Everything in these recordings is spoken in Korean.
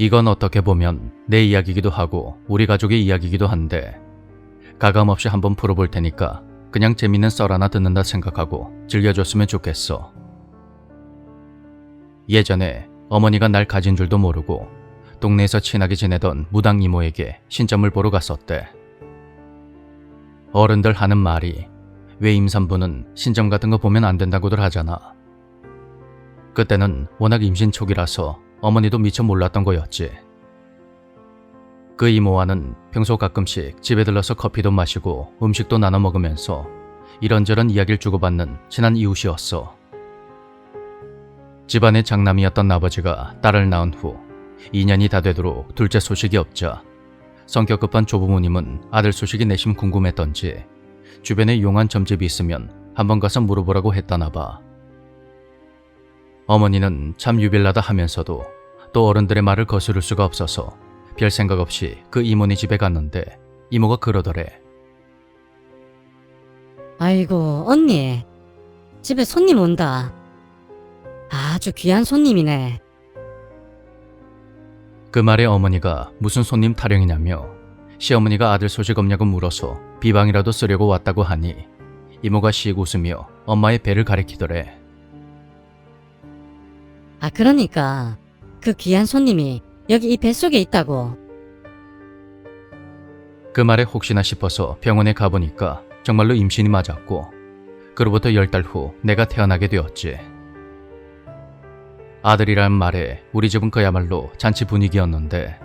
이건 어떻게 보면 내 이야기기도 하고 우리 가족의 이야기기도 한데 가감 없이 한번 풀어볼 테니까 그냥 재밌는 썰 하나 듣는다 생각하고 즐겨줬으면 좋겠어. 예전에 어머니가 날 가진 줄도 모르고 동네에서 친하게 지내던 무당 이모에게 신점을 보러 갔었대. 어른들 하는 말이 왜 임산부는 신점 같은 거 보면 안 된다고들 하잖아. 그때는 워낙 임신 초기라서 어머니도 미처 몰랐던 거였지. 그 이모와는 평소 가끔씩 집에 들러서 커피도 마시고 음식도 나눠 먹으면서 이런저런 이야기를 주고받는 친한 이웃이었어. 집안의 장남이었던 아버지가 딸을 낳은 후 2년이 다 되도록 둘째 소식이 없자 성격 급한 조부모님은 아들 소식이 내심 궁금했던지 주변에 용한 점집이 있으면 한번 가서 물어보라고 했다나 봐. 어머니는 참 유별나다 하면서도 또 어른들의 말을 거스를 수가 없어서 별 생각 없이 그 이모네 집에 갔는데 이모가 그러더래. 아이고, 언니. 집에 손님 온다. 아주 귀한 손님이네. 그 말에 어머니가 무슨 손님 타령이냐며 시어머니가 아들 소식 없냐고 물어서 비방이라도 쓰려고 왔다고 하니 이모가 씩 웃으며 엄마의 배를 가리키더래. 아, 그러니까 그 귀한 손님이 여기 이 뱃속에 있다고. 그 말에 혹시나 싶어서 병원에 가보니까 정말로 임신이 맞았고 그로부터 열 달 후 내가 태어나게 되었지. 아들이란 말에 우리 집은 그야말로 잔치 분위기였는데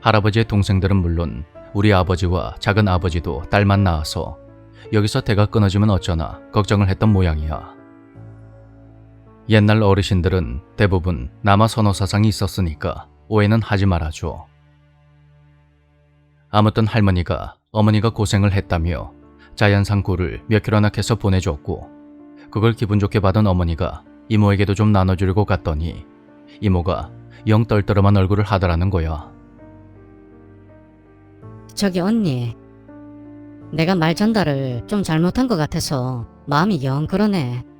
할아버지의 동생들은 물론 우리 아버지와 작은 아버지도 딸만 낳아서 여기서 대가 끊어지면 어쩌나 걱정을 했던 모양이야. 옛날 어르신들은 대부분 남아 선호 사상이 있었으니까 오해는 하지 말아줘. 아무튼 할머니가 어머니가 고생을 했다며 자연산 굴을 몇 킬로나 캐서 보내줬고 그걸 기분 좋게 받은 어머니가 이모에게도 좀 나눠주려고 갔더니 이모가 영 떨떠름한 얼굴을 하더라는 거야. 저기 언니. 내가 말 전달을 좀 잘못한 것 같아서 마음이 영 그러네.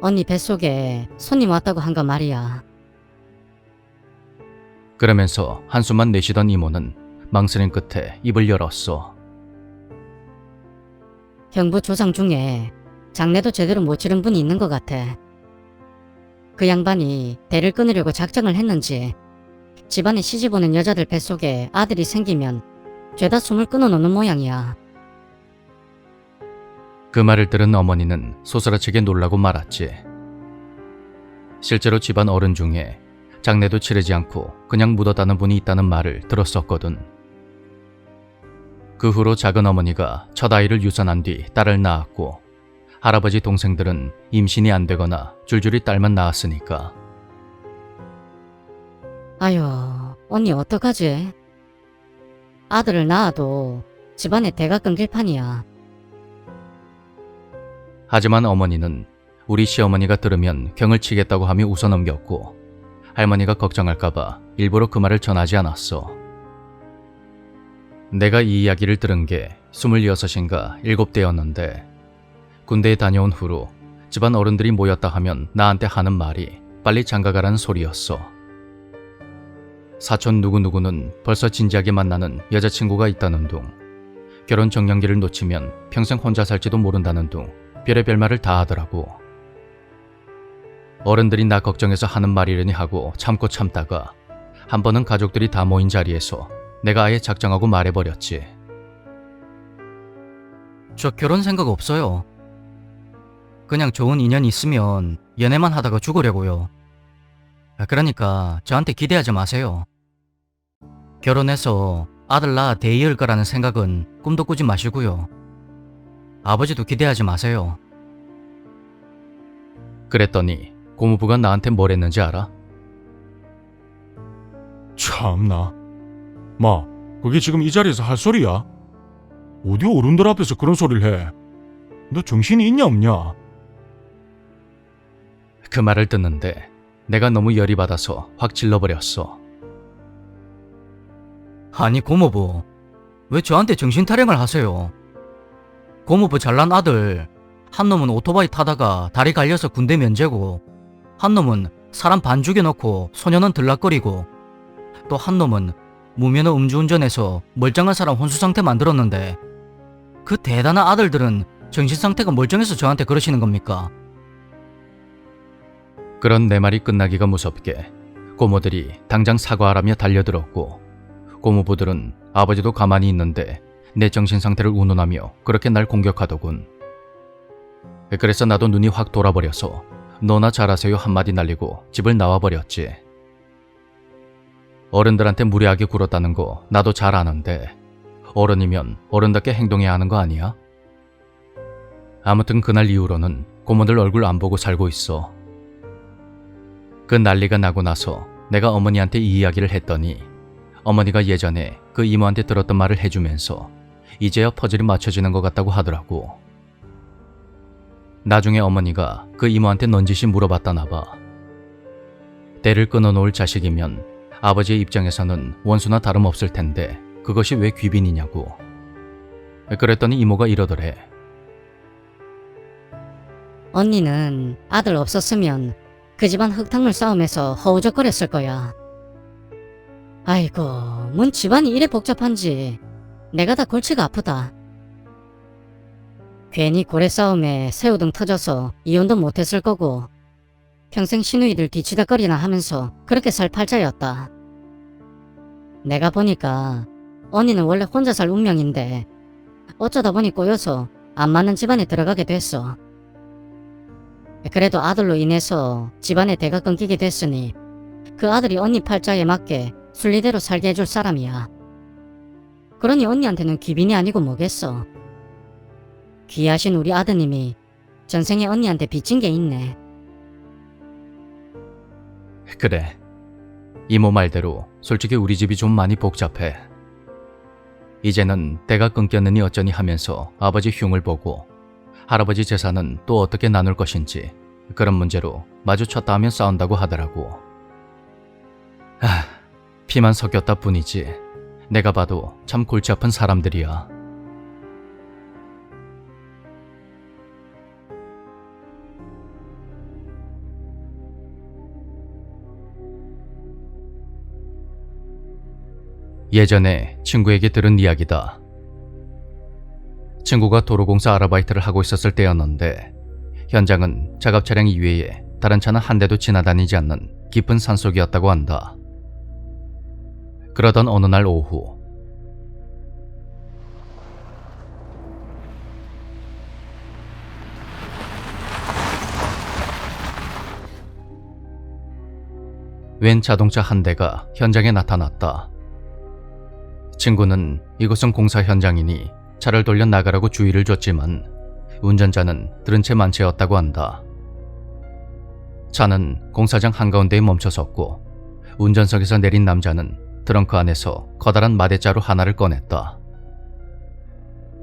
언니 뱃속에 손님 왔다고 한 거 말이야. 그러면서 한숨만 내쉬던 이모는 망설임 끝에 입을 열었어. 형부 조상 중에 장례도 제대로 못 치른 분이 있는 것 같아. 그 양반이 대를 끊으려고 작정을 했는지 집안에 시집 오는 여자들 뱃속에 아들이 생기면 죄다 숨을 끊어놓는 모양이야. 그 말을 들은 어머니는 소스라치게 놀라고 말았지. 실제로 집안 어른 중에 장례도 치르지 않고 그냥 묻었다는 분이 있다는 말을 들었었거든. 그 후로 작은 어머니가 첫 아이를 유산한 뒤 딸을 낳았고 할아버지 동생들은 임신이 안 되거나 줄줄이 딸만 낳았으니까 아유, 언니 어떡하지? 아들을 낳아도 집안에 대가 끊길 판이야. 하지만 어머니는 우리 시어머니가 들으면 경을 치겠다고 하며 웃어 넘겼고 할머니가 걱정할까봐 일부러 그 말을 전하지 않았어. 내가 이 이야기를 들은 게 26인가 7대였는데 군대에 다녀온 후로 집안 어른들이 모였다 하면 나한테 하는 말이 빨리 장가가라는 소리였어. 사촌 누구누구는 벌써 진지하게 만나는 여자친구가 있다는 둥, 결혼 정년기를 놓치면 평생 혼자 살지도 모른다는 둥, 별의별 말을 다 하더라고. 어른들이 나 걱정해서 하는 말이려니 하고 참고 참다가 한 번은 가족들이 다 모인 자리에서 내가 아예 작정하고 말해버렸지. 저 결혼 생각 없어요. 그냥 좋은 인연 있으면 연애만 하다가 죽으려고요. 아, 그러니까 저한테 기대하지 마세요. 결혼해서 아들 낳아 대 이을 거라는 생각은 꿈도 꾸지 마시고요. 아버지도 기대하지 마세요. 그랬더니 고모부가 나한테 뭘 했는지 알아? 참나. 마, 그게 지금 이 자리에서 할 소리야? 어디 어른들 앞에서 그런 소리를 해? 너 정신이 있냐 없냐? 그 말을 듣는데 내가 너무 열이 받아서 확 질러버렸어. 아니 고모부, 왜 저한테 정신 타령을 하세요? 고모부 잘난 아들 한 놈은 오토바이 타다가 다리 갈려서 군대 면제고 한 놈은 사람 반 죽여놓고 소년은 들락거리고 또 한 놈은 무면허 음주운전해서 멀쩡한 사람 혼수 상태 만들었는데 그 대단한 아들들은 정신 상태가 멀쩡해서 저한테 그러시는 겁니까? 그런 내 말이 끝나기가 무섭게 고모들이 당장 사과하라며 달려들었고 고모부들은 아버지도 가만히 있는데 내 정신 상태를 운운하며 그렇게 날 공격하더군. 그래서 나도 눈이 확 돌아버려서 너나 잘하세요 한마디 날리고 집을 나와버렸지. 어른들한테 무례하게 굴었다는 거 나도 잘 아는데 어른이면 어른답게 행동해야 하는 거 아니야? 아무튼 그날 이후로는 고모들 얼굴 안 보고 살고 있어. 그 난리가 나고 나서 내가 어머니한테 이 이야기를 했더니 어머니가 예전에 그 이모한테 들었던 말을 해주면서 이제야 퍼즐이 맞춰지는 것 같다고 하더라고. 나중에 어머니가 그 이모한테 넌지시 물어봤다나 봐. 때를 끊어놓을 자식이면 아버지의 입장에서는 원수나 다름없을 텐데 그것이 왜 귀빈이냐고. 그랬더니 이모가 이러더래. 언니는 아들 없었으면 그 집안 흙탕물 싸움에서 허우적거렸을 거야. 아이고, 뭔 집안이 이래 복잡한지 내가 다 골치가 아프다. 괜히 고래 싸움에 새우등 터져서 이혼도 못했을 거고 평생 시누이들 뒤치다거리나 하면서 그렇게 살 팔자였다. 내가 보니까 언니는 원래 혼자 살 운명인데 어쩌다 보니 꼬여서 안 맞는 집안에 들어가게 됐어. 그래도 아들로 인해서 집안의 대가 끊기게 됐으니 그 아들이 언니 팔자에 맞게 순리대로 살게 해줄 사람이야. 그러니 언니한테는 귀빈이 아니고 뭐겠어. 귀하신 우리 아드님이 전생에 언니한테 빚진 게 있네. 그래. 이모 말대로 솔직히 우리 집이 좀 많이 복잡해. 이제는 때가 끊겼느니 어쩌니 하면서 아버지 흉을 보고 할아버지 재산은 또 어떻게 나눌 것인지 그런 문제로 마주쳤다 하면 싸운다고 하더라고. 아, 피만 섞였다 뿐이지. 내가 봐도 참 골치 아픈 사람들이야. 예전에 친구에게 들은 이야기다. 친구가 도로공사 아르바이트를 하고 있었을 때였는데 현장은 작업 차량 이외에 다른 차는 한 대도 지나다니지 않는 깊은 산속이었다고 한다. 그러던 어느 날 오후 웬 자동차 한 대가 현장에 나타났다. 친구는 이곳은 공사 현장이니 차를 돌려 나가라고 주의를 줬지만 운전자는 들은 채 만채였다고 한다. 차는 공사장 한가운데에 멈춰섰고 운전석에서 내린 남자는 트렁크 안에서 커다란 마대자루 하나를 꺼냈다.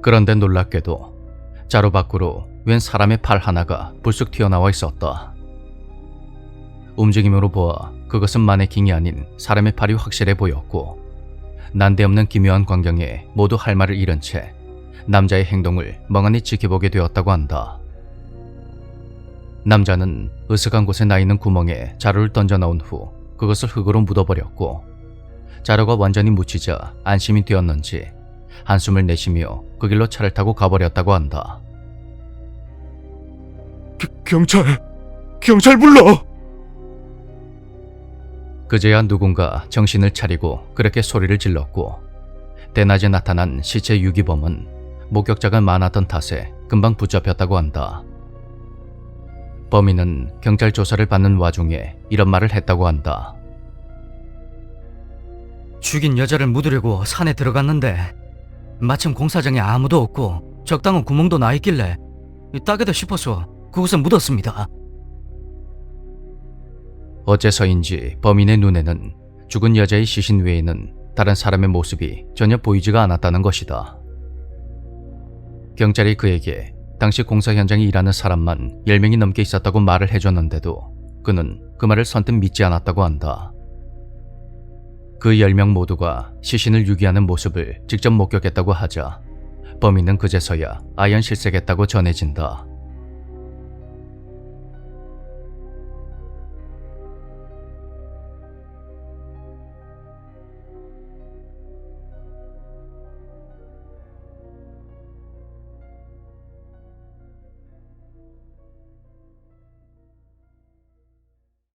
그런데 놀랍게도 자루 밖으로 웬 사람의 팔 하나가 불쑥 튀어나와 있었다. 움직임으로 보아 그것은 마네킹이 아닌 사람의 팔이 확실해 보였고 난데없는 기묘한 광경에 모두 할 말을 잃은 채 남자의 행동을 멍하니 지켜보게 되었다고 한다. 남자는 으슥한 곳에 나 있는 구멍에 자루를 던져 넣은 후 그것을 흙으로 묻어버렸고 자루가 완전히 묻히자 안심이 되었는지 한숨을 내쉬며 그 길로 차를 타고 가버렸다고 한다. 겨- 경찰! 경찰 불러! 그제야 누군가 정신을 차리고 그렇게 소리를 질렀고 대낮에 나타난 시체 유기범은 목격자가 많았던 탓에 금방 붙잡혔다고 한다. 범인은 경찰 조사를 받는 와중에 이런 말을 했다고 한다. 죽인 여자를 묻으려고 산에 들어갔는데 마침 공사장에 아무도 없고 적당한 구멍도 나 있길래 따개다 싶어서 그곳에 묻었습니다. 어째서인지 범인의 눈에는 죽은 여자의 시신 외에는 다른 사람의 모습이 전혀 보이지가 않았다는 것이다. 경찰이 그에게 당시 공사 현장에 일하는 사람만 10명이 넘게 있었다고 말을 해줬는데도 그는 그 말을 선뜻 믿지 않았다고 한다. 그 10명 모두가 시신을 유기하는 모습을 직접 목격했다고 하자 범인은 그제서야 아연 실색했다고 전해진다.